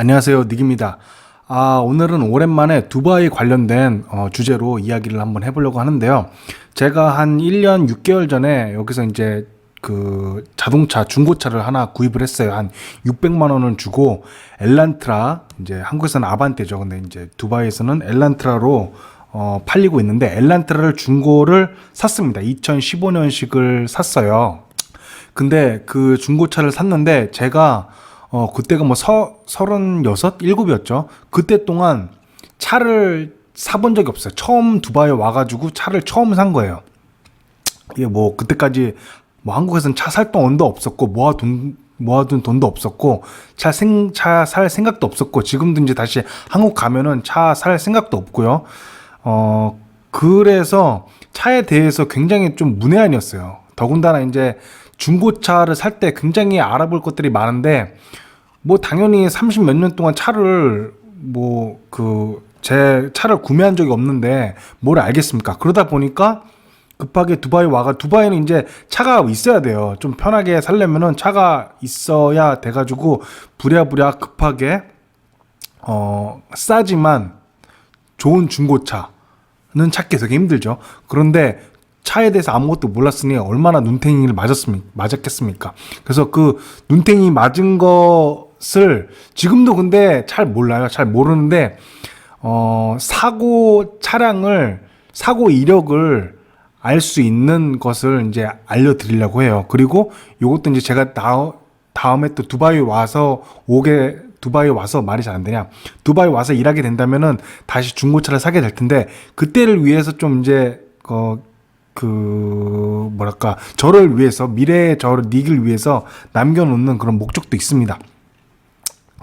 안녕하세요. 닉입니다. 아, 오늘은 오랜만에 두바이 관련된 어, 주제로 이야기를 한번 해보려고 하는데요. 제가 한 1년 6개월 전에 여기서 이제 그 자동차 중고차를 하나 구입을 했어요. 한 600만 원을 주고 엘란트라 이제 한국에서는 아반떼죠. 근데 이제 두바이에서는 엘란트라로 어, 팔리고 있는데 엘란트라를 중고를 샀습니다. 2015년식을 샀어요. 근데 그 중고차를 샀는데 제가 어 그때가 뭐 서, 서른여섯 일곱이었죠. 그때 동안 차를 사본 적이 없어요. 처음 두바이에 와가지고 차를 처음 산 거예요. 이게 뭐 그때까지 뭐 한국에서는 차 살 돈도 없었고 모아둔 모아둔 돈도 없었고 차 생 차 살 생각도 없었고 지금도 이제 다시 한국 가면은 차 살 생각도 없고요. 어 그래서 차에 대해서 굉장히 좀 문외한이었어요. 더군다나 이제 중고차를 살 때 굉장히 알아볼 것들이 많은데 뭐 당연히 30 몇 년 동안 차를 뭐 그 제 차를 구매한 적이 없는데 뭘 알겠습니까? 그러다 보니까 급하게 두바이 와가 두바이는 이제 차가 있어야 돼요. 좀 편하게 살려면은 차가 있어야 돼 가지고 부랴부랴 급하게 어 싸지만 좋은 중고차는 찾기 되게 힘들죠. 그런데 차에 대해서 아무것도 몰랐으니 얼마나 눈탱이를 맞았습니까? 맞았겠습니까? 그래서 그 눈탱이 맞은 것을 지금도 근데 잘 몰라요. 잘 모르는데 어 사고 차량을 사고 이력을 알 수 있는 것을 이제 알려드리려고 해요. 그리고 요것도 이제 제가 나, 다음에 또 두바이 와서 오게 두바이 와서 말이 잘 안 되냐. 두바이 와서 일하게 된다면은 다시 중고차를 사게 될 텐데 그때를 위해서 좀 이제 어, 그 뭐랄까 저를 위해서 미래의 저를 닉을 위해서 남겨놓는 그런 목적도 있습니다.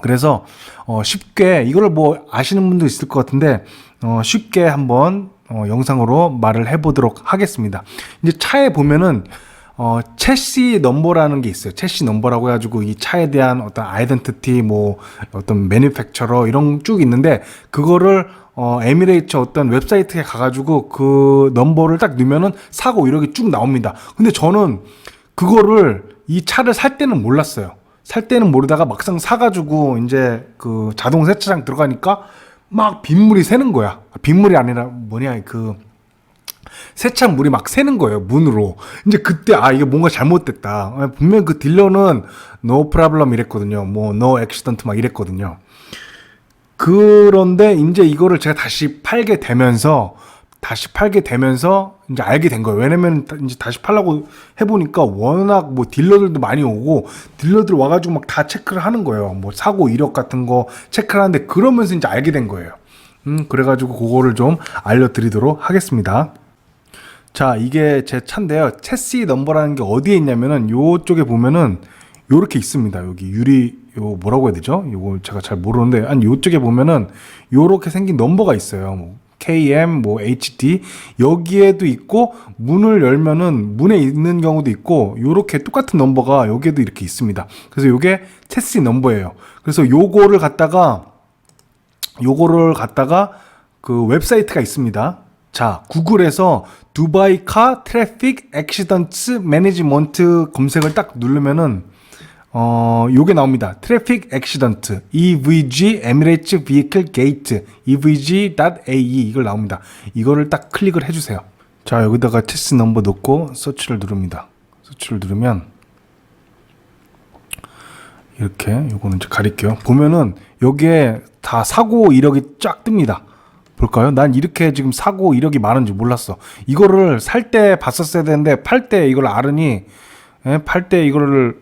그래서 어, 쉽게 이거를 뭐 아시는 분도 있을 것 같은데 어, 쉽게 한번 어, 영상으로 말을 해보도록 하겠습니다. 이제 차에 보면은 어, 채시 넘버라는 게 있어요. 채시 넘버라고 해가지고 이 차에 대한 어떤 아이덴티티, 뭐 어떤 매니팩처러 이런 쭉 있는데 그거를 어, 에미레이트 어떤 웹사이트에 가가지고 그 넘버를 딱 넣으면은 사고 이력이 쭉 나옵니다. 근데 저는 그거를 이 차를 살 때는 몰랐어요. 살 때는 모르다가 막상 사가지고 이제 그 자동 세차장 들어가니까 막 빗물이 새는 거야. 빗물이 아니라 뭐냐 그 세차 물이 막 새는 거예요 문으로. 이제 그때 아 이게 뭔가 잘못됐다. 분명 그 딜러는 no problem 이랬거든요. 뭐 no accident 막 이랬거든요. 그런데 이제 이거를 제가 다시 팔게 되면서 다시 팔게 되면서 이제 알게 된 거예요. 왜냐면 다- 이제 다시 팔라고 해보니까 워낙 뭐 딜러들도 많이 오고 딜러들 와가지고 막 다 체크를 하는 거예요. 뭐 사고 이력 같은 거 체크를 하는데 그러면서 이제 알게 된 거예요. 음, 그래가지고 그거를 좀 알려드리도록 하겠습니다. 자, 이게 제 차인데요. 채시 넘버라는 게 어디에 있냐면은 요쪽에 보면은 요렇게 있습니다. 여기 유리 요 뭐라고 해야 되죠? 요거 제가 잘 모르는데 아니 요쪽에 보면은 요렇게 생긴 넘버가 있어요. 뭐 KM 뭐 HD 여기에도 있고 문을 열면은 문에 있는 경우도 있고 요렇게 똑같은 넘버가 여기에도 이렇게 있습니다. 그래서 요게 채시 넘버예요. 그래서 요거를 갖다가 요거를 갖다가 그 웹사이트가 있습니다. 자, 구글에서 두바이 카 트래픽 액시던트 매니지먼트 검색을 딱 누르면은 어, 요게 나옵니다. 트래픽 액시던트 EVG 에미레이츠 비클 게이트 evg.ae 이걸 나옵니다. 이거를 딱 클릭을 해 주세요. 자, 여기다가 체스 넘버 넣고 서치를 누릅니다. 서치를 누르면 이렇게 요거는 이제 가릴게요. 보면은 여기에 다 사고 이력이 쫙 뜹니다. 볼까요? 난 이렇게 지금 사고 이력이 많은지 몰랐어. 이거를 살 때 봤었어야 되는데 팔 때 이걸 알으니 예, 팔때 이거를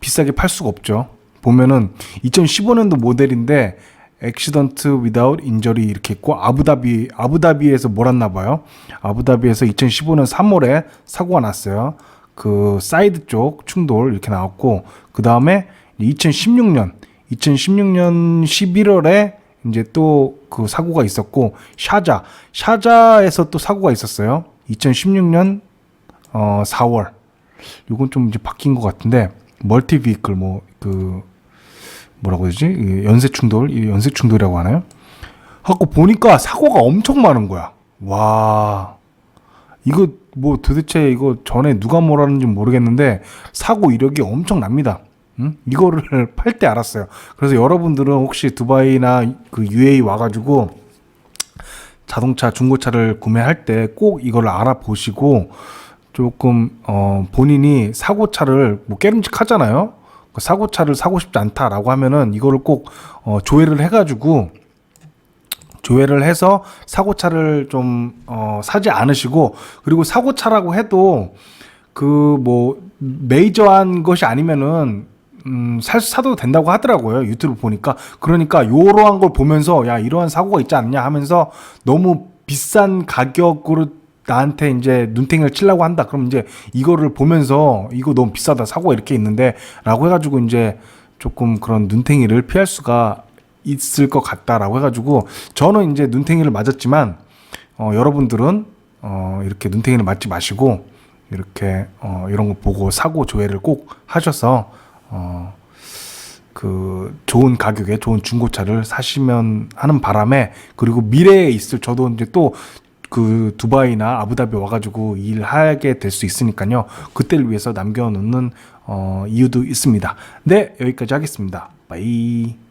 비싸게 팔 수가 없죠. 보면은 2015년도 모델인데 액시던트 without injury 이렇게 있고 아부다비 아부다비에서 몰았나 봐요. 아부다비에서 2015년 3월에 사고가 났어요. 그 사이드 쪽 충돌 이렇게 나왔고 그 다음에 2016년 2016년 11월에 이제 또 그 사고가 있었고 샤자 샤자에서 또 사고가 있었어요. 2016년 어 4월 요건 좀 이제 바뀐 것 같은데 멀티 비클 뭐 그 뭐라고 해야 되지 이 연쇄 충돌 이 연쇄 충돌이라고 하나요? 하고 보니까 사고가 엄청 많은 거야. 와 이거 뭐 도대체 이거 전에 누가 뭐라는지 모르겠는데 사고 이력이 엄청 납니다. 음? 이거를 팔 때 알았어요. 그래서 여러분들은 혹시 두바이나 그 UAE 와가지고 자동차 중고차를 구매할 때 꼭 이걸 알아보시고 조금 어 본인이 사고차를 뭐 깨름직하잖아요. 그 사고차를 사고 싶지 않다라고 하면은 이거를 꼭 어 조회를 해가지고 조회를 해서 사고차를 좀 어, 사지 않으시고 그리고 사고차라고 해도 그 뭐 메이저한 것이 아니면은 음, 살 사도 된다고 하더라고요 유튜브 보니까. 그러니까 요러한 걸 보면서 야 이러한 사고가 있지 않냐 하면서 너무 비싼 가격으로 나한테 이제 눈탱이를 치려고 한다. 그럼 이제 이거를 보면서 이거 너무 비싸다 사고가 이렇게 있는데 라고 해가지고 이제 조금 그런 눈탱이를 피할 수가 있을 것 같다라고 해가지고 저는 이제 눈탱이를 맞았지만 어, 여러분들은 어, 이렇게 눈탱이를 맞지 마시고 이렇게 어, 이런 거 보고 사고 조회를 꼭 하셔서 어, 그 좋은 가격에 좋은 중고차를 사시면 하는 바람에 그리고 미래에 있을 저도 이제 또 그 두바이나 아부다비 와가지고 일하게 될 수 있으니까요. 그때를 위해서 남겨놓는 어, 이유도 있습니다. 네 여기까지 하겠습니다. 바이.